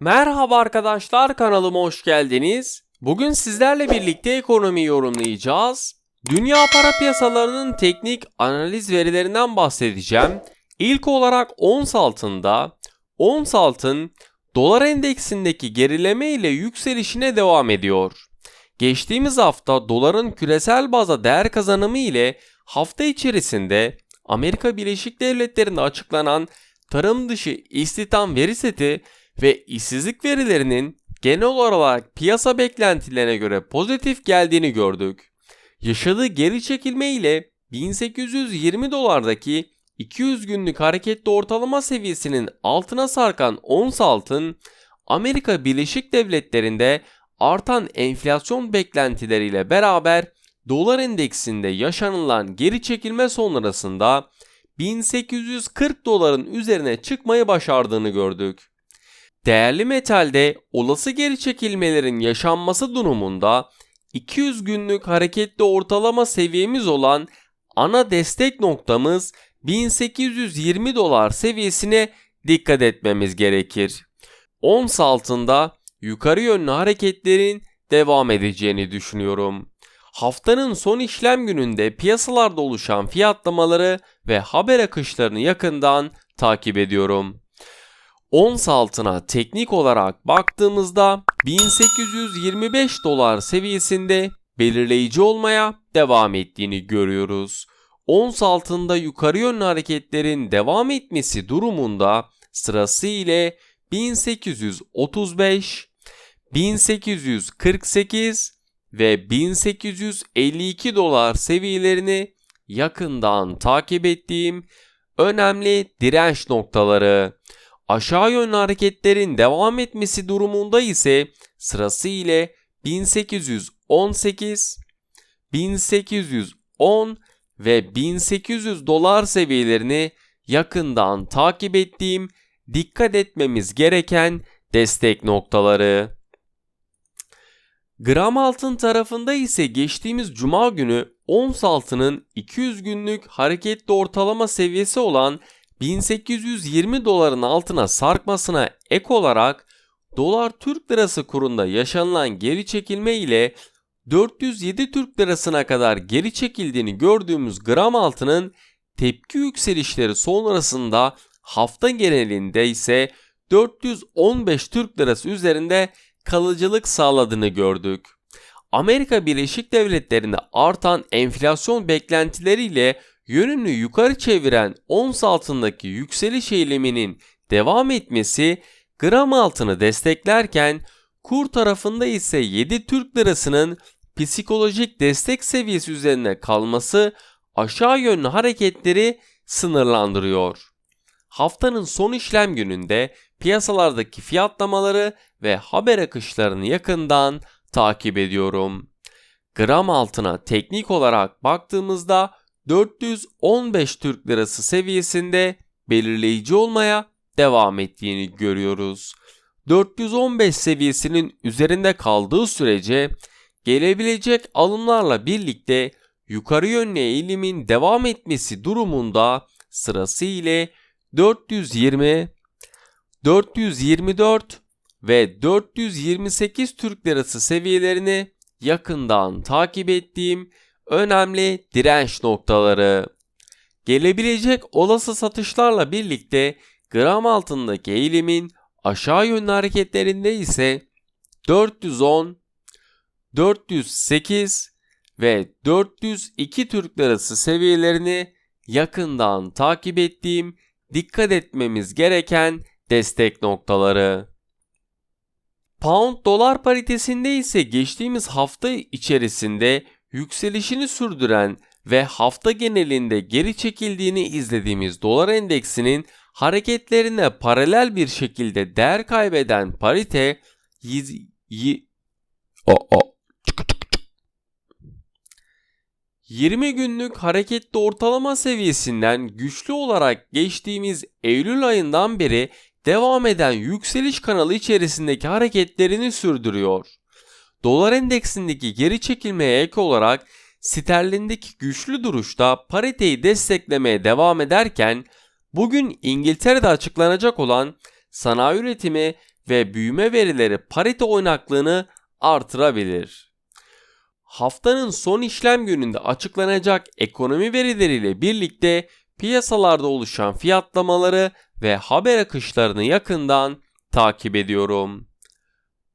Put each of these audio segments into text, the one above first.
Merhaba arkadaşlar kanalıma hoş geldiniz. Bugün sizlerle birlikte ekonomi yorumlayacağız. Dünya para piyasalarının teknik analiz verilerinden bahsedeceğim. İlk olarak ons altında ons altın dolar endeksindeki gerileme ile yükselişine devam ediyor. Geçtiğimiz hafta doların küresel bazda değer kazanımı ile hafta içerisinde Amerika Birleşik Devletleri'nde açıklanan tarım dışı istihdam veri seti ve işsizlik verilerinin genel olarak piyasa beklentilerine göre pozitif geldiğini gördük. Yaşadığı geri çekilme ile 1820 dolardaki 200 günlük hareketli ortalama seviyesinin altına sarkan ons altın Amerika Birleşik Devletleri'nde artan enflasyon beklentileriyle beraber dolar endeksinde yaşanılan geri çekilme sonrasında 1840 doların üzerine çıkmayı başardığını gördük. Değerli metalde olası geri çekilmelerin yaşanması durumunda 200 günlük hareketli ortalama seviyemiz olan ana destek noktamız 1820 dolar seviyesine dikkat etmemiz gerekir. Ons altında yukarı yönlü hareketlerin devam edeceğini düşünüyorum. Haftanın son işlem gününde piyasalarda oluşan fiyatlamaları ve haber akışlarını yakından takip ediyorum. Ons altına teknik olarak baktığımızda 1825 dolar seviyesinde belirleyici olmaya devam ettiğini görüyoruz. Ons altında yukarı yönlü hareketlerin devam etmesi durumunda sırası ile 1835, 1848 ve 1852 dolar seviyelerini yakından takip ettiğim önemli direnç noktaları. Aşağı yönlü hareketlerin devam etmesi durumunda ise sırası ile 1818, 1810 ve 1800 dolar seviyelerini yakından takip ettiğim dikkat etmemiz gereken destek noktaları. Gram altın tarafında ise geçtiğimiz cuma günü ons altının 200 günlük hareketli ortalama seviyesi olan 1820 doların altına sarkmasına ek olarak dolar Türk lirası kurunda yaşanılan geri çekilme ile 407 Türk lirasına kadar geri çekildiğini gördüğümüz gram altının tepki yükselişleri sonrasında hafta genelinde ise 415 Türk lirası üzerinde kalıcılık sağladığını gördük. Amerika Birleşik Devletleri'nde artan enflasyon beklentileriyle yönünü yukarı çeviren ons altındaki yükseliş eğiliminin devam etmesi gram altını desteklerken kur tarafında ise 7 Türk lirasının psikolojik destek seviyesi üzerine kalması aşağı yönlü hareketleri sınırlandırıyor. Haftanın son işlem gününde piyasalardaki fiyatlamaları ve haber akışlarını yakından takip ediyorum. Gram altına teknik olarak baktığımızda 415 Türk Lirası seviyesinde belirleyici olmaya devam ettiğini görüyoruz. 415 seviyesinin üzerinde kaldığı sürece gelebilecek alımlarla birlikte yukarı yönlü eğilimin devam etmesi durumunda sırası ile 420, 424 ve 428 Türk Lirası seviyelerini yakından takip ettiğim önemli direnç noktaları. Gelebilecek olası satışlarla birlikte gram altındaki eğilimin aşağı yönlü hareketlerinde ise 410, 408 ve 402 Türk Lirası seviyelerini yakından takip ettiğim dikkat etmemiz gereken destek noktaları. Pound dolar paritesinde ise geçtiğimiz hafta içerisinde yükselişini sürdüren ve hafta genelinde geri çekildiğini izlediğimiz dolar endeksinin hareketlerine paralel bir şekilde değer kaybeden parite yiz, y, o, o, 20 günlük hareketli ortalama seviyesinden güçlü olarak geçtiğimiz Eylül ayından beri devam eden yükseliş kanalı içerisindeki hareketlerini sürdürüyor. Dolar endeksindeki geri çekilmeye ek olarak sterlindeki güçlü duruşta pariteyi desteklemeye devam ederken bugün İngiltere'de açıklanacak olan sanayi üretimi ve büyüme verileri parite oynaklığını artırabilir. Haftanın son işlem gününde açıklanacak ekonomi verileriyle birlikte piyasalarda oluşan fiyatlamaları ve haber akışlarını yakından takip ediyorum.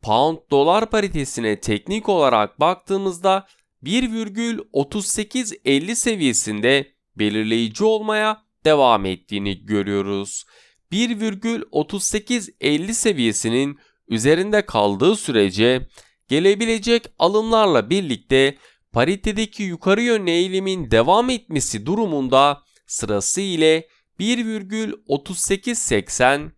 Pound dolar paritesine teknik olarak baktığımızda 1,3850 seviyesinde belirleyici olmaya devam ettiğini görüyoruz. 1,3850 seviyesinin üzerinde kaldığı sürece gelebilecek alımlarla birlikte paritedeki yukarı yönlü eğilimin devam etmesi durumunda sırası ile 1,3880,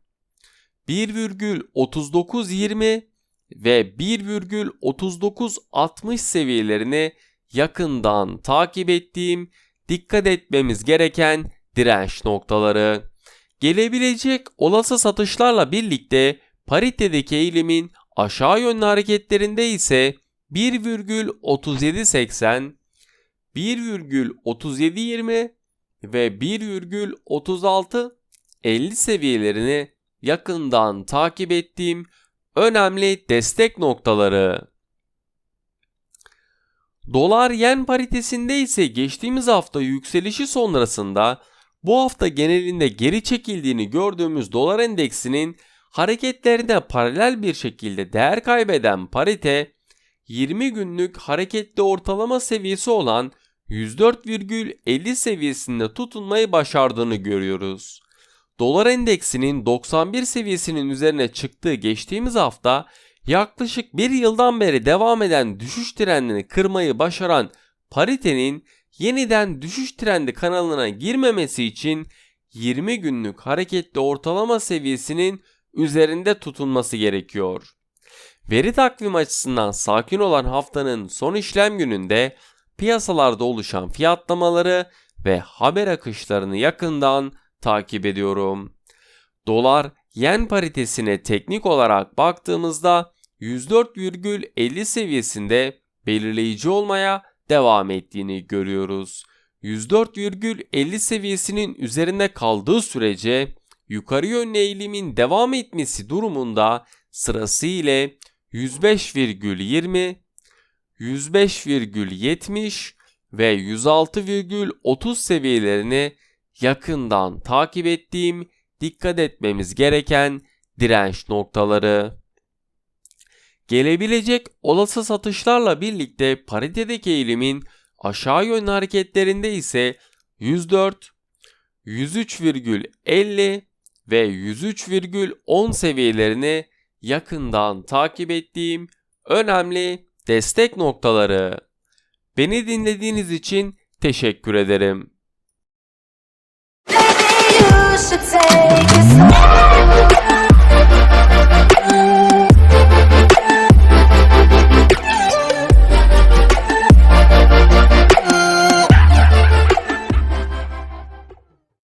1,3920 ve 1,3960 seviyelerini yakından takip ettiğim dikkat etmemiz gereken direnç noktaları. Gelebilecek olası satışlarla birlikte paritedeki eğilimin aşağı yönlü hareketlerinde ise 1,3780, 1,3720 ve 1,3650 seviyelerini yakından takip ettiğim önemli destek noktaları. Dolar yen paritesinde ise geçtiğimiz hafta yükselişi sonrasında bu hafta genelinde geri çekildiğini gördüğümüz dolar endeksinin hareketlerine paralel bir şekilde değer kaybeden parite 20 günlük hareketli ortalama seviyesi olan 104,50 seviyesinde tutunmayı başardığını görüyoruz. Dolar endeksinin 91 seviyesinin üzerine çıktığı geçtiğimiz hafta yaklaşık bir yıldan beri devam eden düşüş trendini kırmayı başaran paritenin yeniden düşüş trendi kanalına girmemesi için 20 günlük hareketli ortalama seviyesinin üzerinde tutunması gerekiyor. Veri takvim açısından sakin olan haftanın son işlem gününde piyasalarda oluşan fiyatlamaları ve haber akışlarını yakından takip ediyorum. Dolar yen paritesine teknik olarak baktığımızda 104,50 seviyesinde belirleyici olmaya devam ettiğini görüyoruz. 104,50 seviyesinin üzerinde kaldığı sürece yukarı yönlü eğilimin devam etmesi durumunda sırası ile 105,20, 105,70 ve 106,30 seviyelerini yakından takip ettiğim dikkat etmemiz gereken direnç noktaları. Gelebilecek olası satışlarla birlikte paritedeki eğilimin aşağı yönlü hareketlerinde ise 104, 103,50 ve 103,10 seviyelerini yakından takip ettiğim önemli destek noktaları. Beni dinlediğiniz için teşekkür ederim. should take it slow.